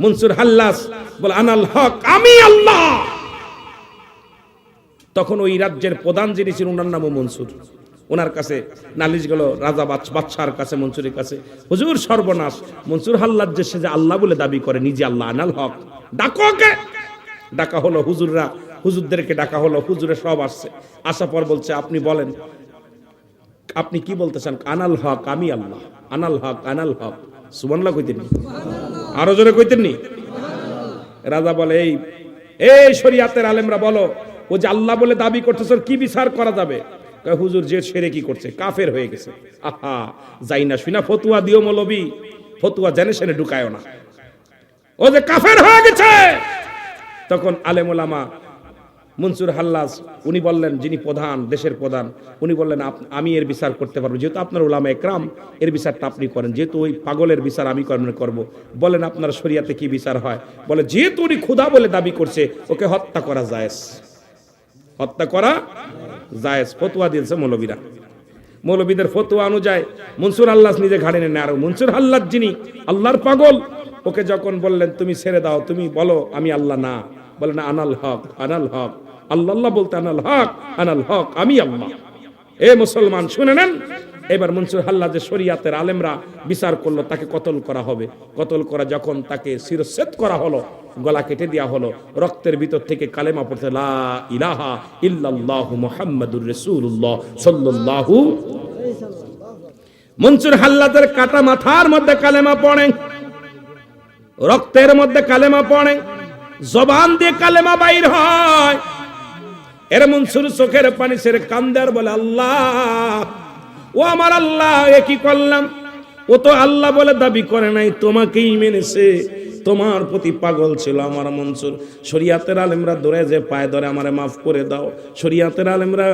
মনসুর হাল্লাস বলে, আনাল হক, আমি আল্লাহ। তখন ওই রাজ্যের প্রধান যিনি ছিলেন, ওনার নামও মনসুর। ওনার কাছে নালিশ গেল, রাজা বাদশার কাছে, মনসুরের কাছে, হুজুর, সর্বনাশ। মনসুর হাল্লার যে সে যে আল্লাহ বলে দাবি করে, নিজে আল্লাহ, আনাল হক। ডাকো ওকে। ডাকা হলো হুজুররা, হুজুরদেরকে ডাকা হলো, হুজুরে সব আসছে। আসা পর বলছে, আপনি বলেন, আপনি কি বলতে চান? আনাল হক, আমি আল্লাহ। আনাল হক আনাল হক। সুবনলা কইতেন। আরও জোরে কইতেননি রাজা বলে, এই এই শরিয়াতের আলেমরা বলো, ও যে আল্লাহ বলে দাবি করতেছ কি বিচার করা যাবে? হুজুর, যে সেরে কি করছে? কাফের হয়ে গেছে। আহা, যাই না শুনা, ফতুয়া দিও মৌলবি, ফতুয়া জেনে সেনে ঢুকায় না। ও যে কাফের হয়ে গেছে! তখন আলেমুলামা মনসুর হাল্লাস উনি বললেন, যিনি প্রধান, দেশের প্রধান, উনি বললেন আমি এর বিচার করতে পারব। যেহেতু আপনার ওলামা একরাম, এর বিচারটা আপনি করেন। যেহেতু ওই পাগলের বিচার আমি কর্ম করব। বলেন, আপনার শরিয়াতে কি বিচার হয়? বলে, যেহেতু উনি ক্ষুধা বলে দাবি করছে, ওকে হত্যা করা যায় হত্যা করা জায়েজ। ফতুয়া দিয়েছে মৌলবীরা। মৌলবীদের ফতুয়া অনুযায়ী মনসুর আল্লাহ নিজে ঘাড়ে নেন। আর মনসুর আল্লাহ যিনি, আল্লাহর পাগল, ওকে যখন বললেন, তুমি ছেড়ে দাও, তুমি বলো, আমি আল্লাহ না। বলেন আনাল হক আনাল হক। আল্লাহ বলতে আনাল হক আনাল হক, আমি আল্লাহ। এ মুসলমান, শুনে নেন। এবার মনসুর হাল্লা যে শরিয়াতের আলেমরা বিচার করল, তাকে কতল করা হবে? কতল করা যখন তাকে শিরচ্ছেদ করা হলো, গলা কেটে দেওয়া হলো, রক্তের ভিতর থেকে কালেমা পড়তে ইলাহা ইল্লাল্লাহু মুহাম্মাদুর রাসূলুল্লাহ সাল্লাল্লাহু মনসুর হাল্লাদের কাটা মাথার মধ্যে কালেমা পড়ে, রক্তের মধ্যে কালেমা পড়ে, জবান দিয়ে কালেমা বাইর হয়। এর মনসুর চোখের পানি সেরে কান্দার বলে, আল্লাহ, ও আমার আল্লাহ, এ কি করলাম? ও তো আল্লাহ বলে দাবি করে নাই, তোমাকেই মেনেছে। তোমার প্রতি পাগল ছিল আমার মনসুর। শরিয়াতের আলেমরা ধরে যে পায়ে ধরে আমারে মাফ করে দাও। শরিয়াতের আলেমরা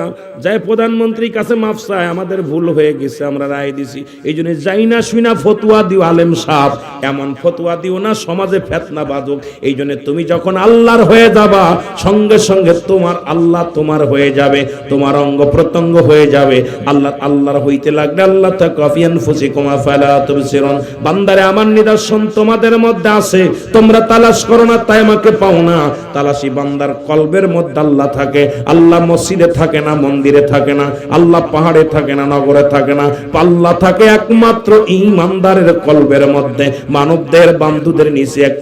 যাই প্রধানমন্ত্রীর কাছে মাফ চায়, আমাদের ভুল হয়ে গেছে, আমরা রায় দিছি। এই জন্য যাই না, শুই না, ফতুয়া দিও আলেম সাহ এমন ফতুয়া দিও না, সমাজে ফেতনা বাজুক। এই জন্য তুমি যখন আল্লাহর হয়ে যাবা, সঙ্গে সঙ্গে তোমার আল্লাহ তোমার হয়ে যাবে, তোমার অঙ্গ প্রত্যঙ্গ হয়ে যাবে। আল্লাহ, আল্লাহর হইতে লাগলে আল্লাহ তা কফিয়ান ফুসি কমা ফেলা তুমি বান্দারে, আমার নিদর্শন তোমাদের মধ্যে আছে। তোমরা তালাশ করো না, তাই আমাকে পাও না। তালাশি বান্দার কলবের মধ্যে আল্লাহ থাকে। আল্লাহ মসজিদে থাকে না, মন্দিরে থাকে না। আল্লাহ পাহাড়ে থাকে না, নগরে থাকে না। পাল্লা থাকে একমাত্র ইমানদারের কলবের মধ্যে। মানবদের, বান্ধুদের নিচে এক